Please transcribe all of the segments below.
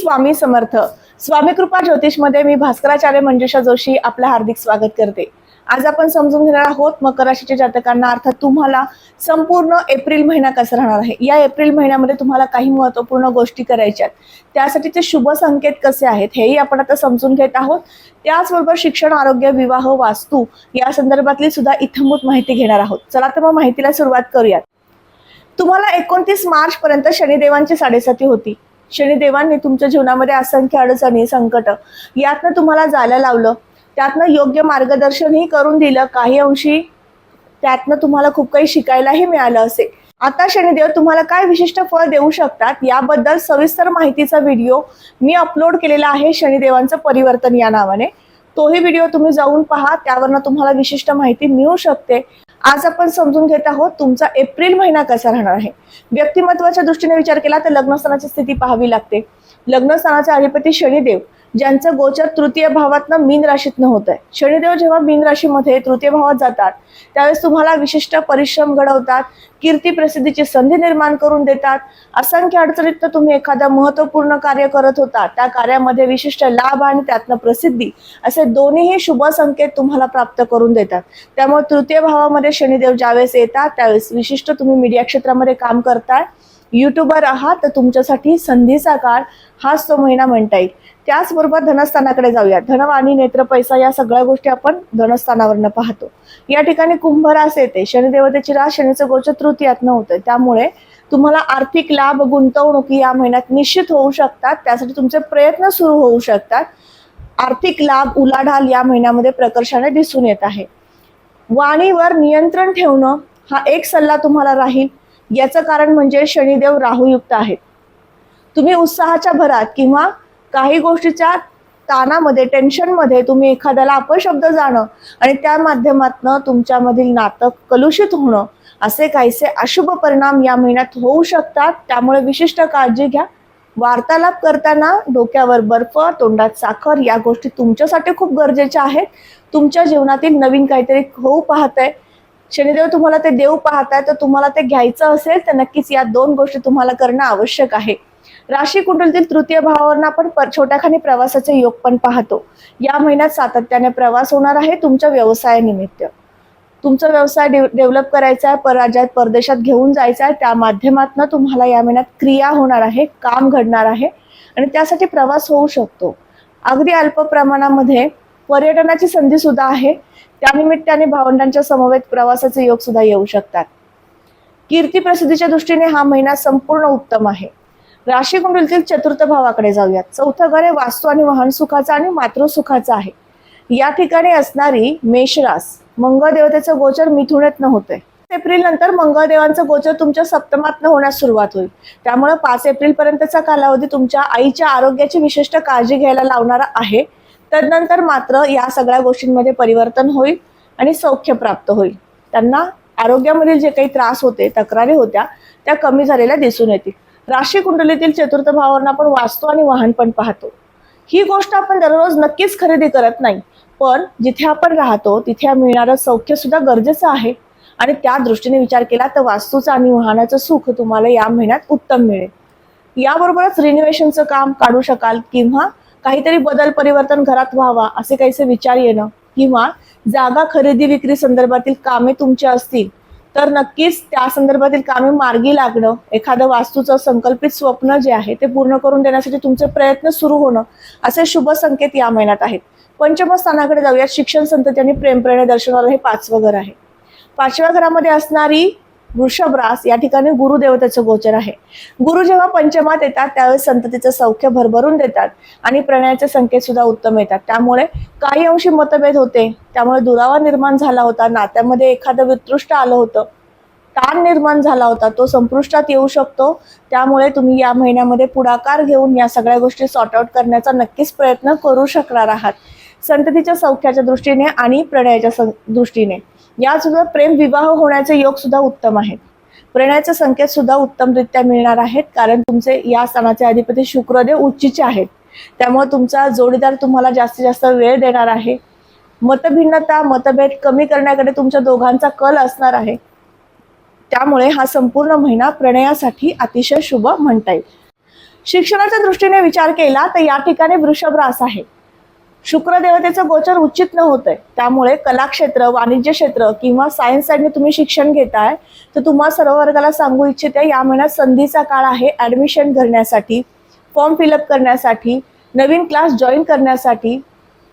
स्वामी समर्थ. स्वामी कृपा ज्योतिषमध्ये मी भास्कराचार्य मंजुषा जोशी आपलं हार्दिक स्वागत करते. आज आपण समजून घेणार आहोत मकर राशीच्या जातकांना. अर्थात तुम्हाला संपूर्ण एप्रिल महिना कसा राहणार आहे? या एप्रिल महिन्यामध्ये तुम्हाला काही महत्त्वपूर्ण गोष्टी करायच्या आहेत. त्यासाठीचे शुभ संकेत कसे आहेत हेही आपण आता समजून घेत आहोत. त्याचबरोबर शिक्षण आरोग्य विवाह वास्तू या संदर्भातली सुद्धा इथंभूत माहिती घेणार आहोत. चला तर मग माहितीला सुरुवात करूयात. तुम्हाला एकोणतीस मार्च पर्यंत शनिदेवांची साडेसाती होती. शनिदेवांनी तुमच्या जीवनामध्ये असंख्य अडचणी संकट यातनं तुम्हाला जायला लावलं. त्यातनं योग्य मार्गदर्शनही करून दिलं. काही अंशी त्यातनं तुम्हाला खूप काही शिकायलाही मिळालं असेल. आता शनिदेव तुम्हाला काय विशिष्ट फळ देऊ शकतात याबद्दल सविस्तर माहितीचा व्हिडिओ मी अपलोड केलेला आहे शनिदेवांचं परिवर्तन या नावाने. तोही व्हिडिओ तुम्ही जाऊन पहा. त्यावरनं तुम्हाला विशिष्ट माहिती मिळू शकते. आज आपण समजून घेत आहोत तुमचा एप्रिल महिना कसा राहणार आहे? व्यक्तिमत्वाच्या दृष्टीने विचार केला तर लग्नस्थानाची स्थिती पाहावी लागते. लग्नस्थानाचे अधिपती शनिदेव. ज्यांचं गोचर तृतीय भावातनं मीन राशीतनं होत आहे शनिदेव जेव्हा मीन राशीमध्ये तृतीय भावात जातात त्यावेळेस तुम्हाला विशिष्ट परिश्रम घडवतात कीर्ती प्रसिद्धीची संधी निर्माण करून देतात असंख्य अडचणीत तर तुम्ही एखादं महत्त्वपूर्ण कार्य करत होता त्या कार्यामध्ये विशिष्ट लाभ आणि त्यातनं प्रसिद्धी असे दोन्हीही शुभ संकेत तुम्हाला प्राप्त करून देतात. त्यामुळे तृतीय भावामध्ये शनिदेव ज्यावेळेस येतात त्यावेळेस विशिष्ट तुम्ही मीडिया क्षेत्रामध्ये काम करताय युट्यूबर आहात तर तुमच्यासाठी संधीचा काळ हाच तो महिना म्हणता येईल. त्याचबरोबर धनस्थानाकडे जाऊया. धनवाणी नेत्र पैसा या सगळ्या गोष्टी आपण धनस्थानावरनं पाहतो. या ठिकाणी कुंभ रास येते. शनिदेवतेची रास शनीचं गोचर तृतीयातनं होतं. त्यामुळे तुम्हाला आर्थिक लाभ गुंतवणुकी या महिन्यात निश्चित होऊ शकतात. त्यासाठी तुमचे प्रयत्न सुरू होऊ शकतात. आर्थिक लाभ उलाढाल या महिन्यामध्ये प्रकर्षाने दिसून येत आहे. वाणीवर नियंत्रण ठेवणं हा एक सल्ला तुम्हाला राहील. याचं कारण म्हणजे शनिदेव राहूयुक्त आहेत. तुम्ही उत्साहाच्या भरात किंवा काही गोष्टीच्या ताणामध्ये टेन्शनमध्ये तुम्ही एखाद्याला अपशब्द जाणं आणि त्या माध्यमातनं तुमच्यामधील नातं कलुषित होणं असे काहीसे अशुभ परिणाम या महिन्यात होऊ शकतात. त्यामुळे विशिष्ट काळजी घ्या. वार्तालाप करताना डोक्यावर बर्फ तोंडात साखर या गोष्टी तुमच्यासाठी खूप गरजेच्या आहेत. तुमच्या जीवनातील नवीन काहीतरी होऊ पाहत आहे शनिदेव तुम्हाला ते देव पाहताय तर तुम्हाला ते घ्यायचं असेल तर नक्कीच या दोन गोष्टी तुम्हाला करणं आवश्यक आहे. राशी कुंडलीतील तृतीय भावावरनं आपण पर- छोट्याखानी प्रवासाचे योग पण पाहतो. या महिन्यात सातत्याने प्रवास होणार आहे तुमच्या व्यवसायानिमित्त. तुमचा व्यवसाय डेव डेव्हलप करायचा आहे परराज्यात परदेशात घेऊन जायचा आहे त्या माध्यमातून तुम्हाला या महिन्यात क्रिया होणार आहे काम घडणार आहे आणि त्यासाठी प्रवास होऊ शकतो. अगदी अल्प प्रमाणामध्ये पर्यटनाची संधी सुद्धा आहे. त्यानिमित्ताने भावंडांच्या समवेत प्रवासाचे योग सुद्धा येऊ शकतात. कीर्ती प्रसिद्धीच्या दृष्टीने हा महिना संपूर्ण उत्तम आहे. राशी कुंडलीतील चतुर्थ भावाकडे जाऊयात. चौथं घर हे वास्तू आणि वाहन सुखाचा आणि मातृसुखाचं आहे. या ठिकाणी असणारी मेषरास मंगळ देवतेचं गोचर मिथुनेतनं होतंय एप्रिल नंतर मंगळदेवांचं गोचर तुमच्या सप्तमात होण्यास सुरुवात होईल. त्यामुळे पाच एप्रिल पर्यंतचा कालावधी तुमच्या आईच्या आरोग्याची विशिष्ट काळजी घ्यायला लावणारा आहे. तदनंतर मात्र या सगळ्या गोष्टींमध्ये परिवर्तन होईल आणि सौख्य प्राप्त होईल. त्यांना आरोग्यामधील जे काही त्रास होते तक्रारी होत्या त्या कमी झालेल्या दिसून येतील. राशी कुंडलीतील चतुर्थ भावावरून आपण वास्तू आणि वाहन पण पाहतो. ही गोष्ट आपण दररोज नक्कीच खरेदी करत नाही पण जिथे आपण राहतो तिथे मिळणारं सौख्य सुद्धा गरजेचं आहे. आणि त्या दृष्टीने विचार केला तर वास्तूचं आणि वाहनाचं सुख तुम्हाला या महिन्यात उत्तम मिळेल. याबरोबरच रिनोव्हेशनचं काम काढू शकाल किंवा काहीतरी बदल परिवर्तन घरात व्हावा असे काहीसे विचार येणं किंवा जागा खरेदी विक्री संदर्भातील कामे तुमची असतील तर नक्कीच त्या संदर्भातील कामे मार्गी लागणं एखादं वास्तूचं संकल्पित स्वप्न जे आहे ते पूर्ण करून देण्यासाठी तुमचे प्रयत्न सुरू होणं असे शुभ संकेत या महिन्यात आहेत. पंचम स्थानाकडे जाऊयात. शिक्षण संतती आणि प्रेमप्रेणे दर्शवणारं हे पाचवं घर आहे. पाचव्या घरामध्ये असणारी वृषभ रास या ठिकाणी गुरुदेवतेचं गोचर आहे. गुरु जेव्हा पंचमात येतात त्यावेळेस संततीचं सौख्य भरभरून देतात आणि प्रणयाचे संकेत सुद्धा उत्तम येतात. त्यामुळे काही अंशी मतभेद होते. त्यामुळे दुरावा निर्माण झाला होता. नात्यामध्ये एखादं वितृष्ट आलं होतं. ताण निर्माण झाला होता. तो संपुष्टात येऊ शकतो. त्यामुळे तुम्ही या महिन्यामध्ये पुढाकार घेऊन या सगळ्या गोष्टी सॉर्ट आउट करण्याचा नक्कीच प्रयत्न करू शकणार आहात. संततीच्या सौख्याच्या दृष्टीने आणि प्रणयाच्या दृष्टीने. यासुद्धा प्रेम विवाह होण्याचे योग सुद्धा उत्तम आहेत. प्रणयाचे संकेत सुद्धा उत्तमरित्या मिळणार आहेत कारण तुमचे या स्थानाचे अधिपती शुक्रदेव उच्चीचे आहेत. त्यामुळे तुमचा जोडीदार तुम्हाला जास्तीत जास्त वेळ देणार आहे. मतभिन्नता मतभेद कमी करण्याकडे तुमच्या दोघांचा कल असणार आहे. त्यामुळे हा संपूर्ण महिना प्रणयासाठी अतिशय शुभ म्हणता येईल. शिक्षणाच्या दृष्टीने विचार केला तर या ठिकाणी वृषभ रास आहे. शुक्रदेवतेचं गोचर उचित न होतंय त्यामुळे कलाक्षेत्र वाणिज्य क्षेत्र किंवा सायन्स साईडने तुम्ही शिक्षण घेताय तर तुम्हाला सर्व वर्गाला सांगू इच्छिते या महिन्यात संधीचा काळ आहे ॲडमिशन घेण्यासाठी फॉर्म फिलअप करण्यासाठी नवीन क्लास जॉईन करण्यासाठी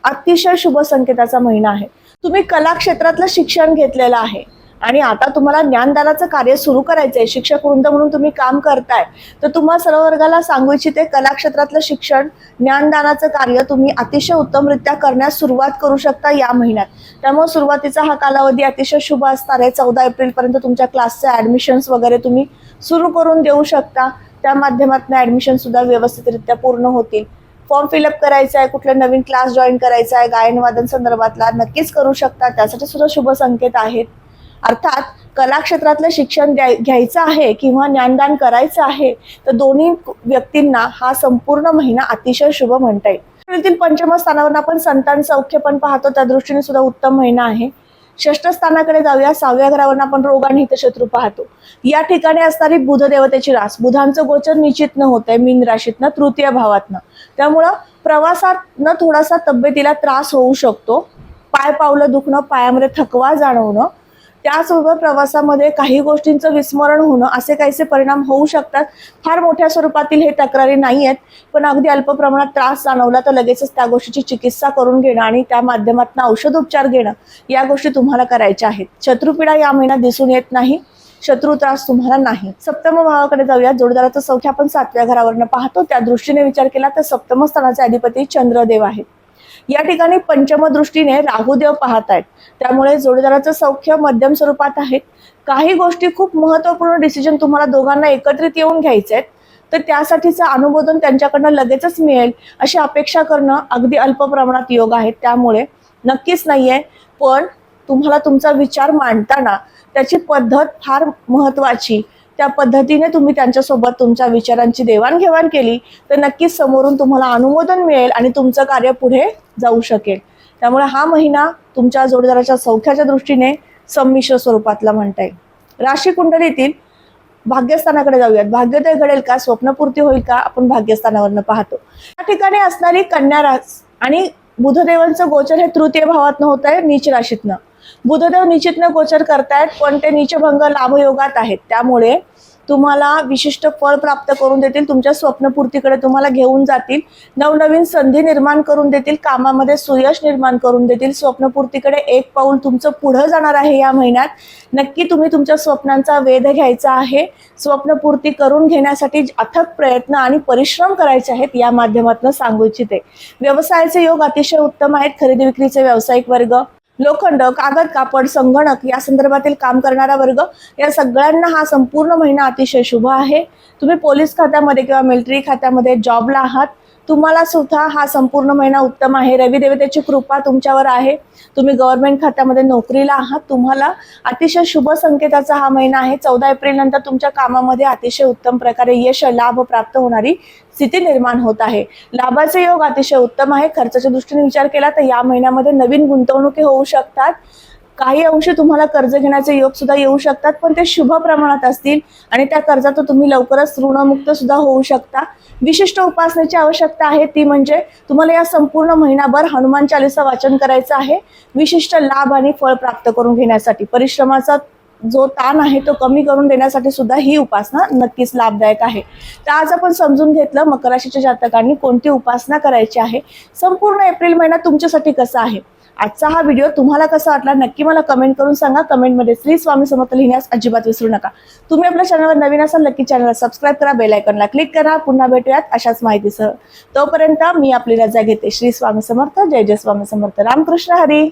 अतिशय शुभ संकेताचा महिना आहे. तुम्ही कलाक्षेत्रातलं शिक्षण घेतलेलं आहे. आणि आता तुम्हाला ज्ञानदानाचं कार्य सुरू करायचं आहे शिक्षक वृंद म्हणून तुम्ही काम करताय तर तुम्हा सर्व वर्गाला सांगू इच्छिते कला क्षेत्रातलं शिक्षण ज्ञानदानाचं कार्य तुम्ही अतिशय उत्तमरित्या करण्यास सुरुवात करू शकता या महिन्यात. त्यामुळे सुरुवातीचा हा कालावधी अतिशय शुभ असणार आहे. चौदा एप्रिलपर्यंत तुमच्या क्लासचे ॲडमिशन्स वगैरे तुम्ही सुरू करून देऊ शकता. त्या माध्यमातून ॲडमिशन सुद्धा व्यवस्थितरित्या पूर्ण होतील. फॉर्म फिलअप करायचा आहे कुठला नवीन क्लास जॉईन करायचा आहे गायन वादन संदर्भातला नक्कीच करू शकता. त्यासाठी सुद्धा शुभ संकेत आहेत. अर्थात कलाक्षेत्रातलं शिक्षण द्याय घ्यायचं आहे किंवा ज्ञानदान करायचं आहे तर दोन्ही व्यक्तींना हा संपूर्ण महिना अतिशय शुभ म्हणता येईल. येथील पंचम स्थानावर आपण संतान सौख्य पण पाहतो. त्या दृष्टीने सुद्धा उत्तम महिना आहे. षष्ठ स्थानाकडे जाऊया. सहाव्या घरावर आपण रोग आणि हितशत्रू पाहतो. या ठिकाणी असणारी बुध देवतेची रास. बुधांचं गोचर निश्चित न होत आहे मीन राशीतनं तृतीय भावातनं. त्यामुळं प्रवासात थोडासा तब्येतीला त्रास होऊ शकतो. पाय पावलं दुखणं पायामध्ये थकवा जाणवणं त्याचबरोबर प्रवासामध्ये काही गोष्टींचं विस्मरण होणं असे काहीसे परिणाम होऊ शकतात. फार मोठ्या स्वरूपातील हे तक्रारी नाही आहेत पण अगदी अल्प प्रमाणात त्रास जाणवला तर लगेचच त्या गोष्टीची चिकित्सा करून घेणं आणि त्या माध्यमातून औषधोपचार घेणं या गोष्टी तुम्हाला करायच्या आहेत. शत्रुपीडा या महिन्यात दिसून येत नाही शत्रू त्रास तुम्हाला नाही. सप्तम भावाकडे जाऊया जोडदाराचं संख्या आपण सातव्या घरावरनं पाहतो. त्या दृष्टीने विचार केला तर सप्तम स्थानाचे अधिपती चंद्रदेव आहेत. या ठिकाणी पंचम दृष्टीने राहुदेव पाहत आहेत त्यामुळे जोडीदाराचं सौख्य मध्यम स्वरूपात आहे. काही गोष्टी खूप महत्त्वपूर्ण डिसिजन तुम्हाला दोघांना एकत्रित येऊन घ्यायचे आहेत तर त्यासाठीचं अनुमोदन त्यांच्याकडनं लगेचच मिळेल अशी अपेक्षा करणं अगदी अल्प प्रमाणात योग आहे. त्यामुळे नक्कीच नाहीये. पण तुम्हाला तुमचा विचार मांडताना त्याची पद्धत फार महत्वाची त्या पद्धतीने तुम्ही त्यांच्यासोबत तुमच्या विचारांची देवाणघेवाण केली तर नक्कीच समोरून तुम्हाला अनुमोदन मिळेल आणि तुमचं कार्य पुढे जाऊ शकेल. त्यामुळे हा महिना तुमच्या जोडीदाराच्या सौख्याच्या दृष्टीने संमिश्र स्वरूपातला म्हणता येईल. राशी कुंडलीतील भाग्यस्थानाकडे जाऊयात. भाग्योदय घडेल का? स्वप्नपूर्ती होईल का? आपण भाग्यस्थानावरनं पाहतो. या ठिकाणी असणारी कन्या रास आणि बुधदेवांचं गोचर हे तृतीय भावातनं होत आहे नीच राशीतनं. बुधदेव निश्चितनं गोचर करतायत पण ते नीचभंग लाभयोगात आहेत. त्यामुळे तुम्हाला विशिष्ट फळ प्राप्त करून देतील तुमच्या स्वप्नपूर्तीकडे तुम्हाला घेऊन जातील नवनवीन संधी निर्माण करून देतील कामामध्ये सुयश निर्माण करून देतील स्वप्नपूर्तीकडे एक पाऊल तुमचं पुढं जाणार आहे या महिन्यात. नक्की तुम्ही तुमच्या स्वप्नांचा वेध घ्यायचा आहे. स्वप्नपूर्ती करून घेण्यासाठी अथक प्रयत्न आणि परिश्रम करायचे आहेत या माध्यमातून सांगू इच्छिते. व्यवसायाचे योग अतिशय उत्तम आहेत खरेदी विक्रीचे व्यावसायिक वर्ग लोखंड कागद कापड संगणक या संदर्भातील काम करणारा वर्ग या सगळ्यांना हा संपूर्ण महिना अतिशय शुभ आहे. तुम्ही पोलीस खात्यामध्ये किंवा मिलिटरी खात्यामध्ये जॉबला आहात. तुम्हाला सुद्धा हा संपूर्ण महिना उत्तम आहे. रवी देवतेची कृपा तुमच्यावर आहे. तुम्ही गव्हर्नमेंट खात्यामध्ये नोकरीला आहात. तुम्हाला अतिशय शुभ संकेताचा हा महिना आहे. चौदा एप्रिल नंतर तुमच्या कामामध्ये अतिशय उत्तम प्रकारे यश लाभ प्राप्त होणारी स्थिती निर्माण होत आहे. लाभाचे योग अतिशय उत्तम आहे. खर्चाच्या दृष्टीने विचार केला तर या महिन्यामध्ये नवीन गुंतवणुकी होऊ शकतात. काही अंश तुम्हाला कर्ज घेण्याचे योग सुद्धा येऊ शकतात पण ते शुभ प्रमाणात असतील आणि त्या कर्जातून तुम्ही लवकरच ऋणमुक्त सुद्धा होऊ शकता. विशिष्ट उपासनेची आवश्यकता आहे ती म्हणजे तुम्हाला या संपूर्ण महिनाभर हनुमान चालीसा वाचन करायचं आहे. विशिष्ट लाभ आणि फळ प्राप्त करून घेण्यासाठी परिश्रमाचा जो ताण आहे तो कमी करून देण्यासाठी सुद्धा ही उपासना नक्कीच लाभदायक आहे. तर आज आपण समजून घेतलं मकर राशीच्या जातकांनी कोणती उपासना करायची आहे. संपूर्ण एप्रिल महिना तुमच्यासाठी कसा आहे? आजचा हा व्हिडिओ तुम्हाला कसा वाटला नक्की मला कमेंट करून सांगा. कमेंटमध्ये श्री स्वामी समर्थ लिहिण्यास अजिबात विसरू नका. तुम्ही आपल्या चॅनलवर नवीन असाल नक्की चॅनलला सबस्क्राईब करा बेल आयकॉनला क्लिक करा. पुन्हा भेटूयात अशाच माहितीसह. तोपर्यंत मी आपली रजा घेते. श्री स्वामी समर्थ. जय जय स्वामी समर्थ. रामकृष्ण हरी.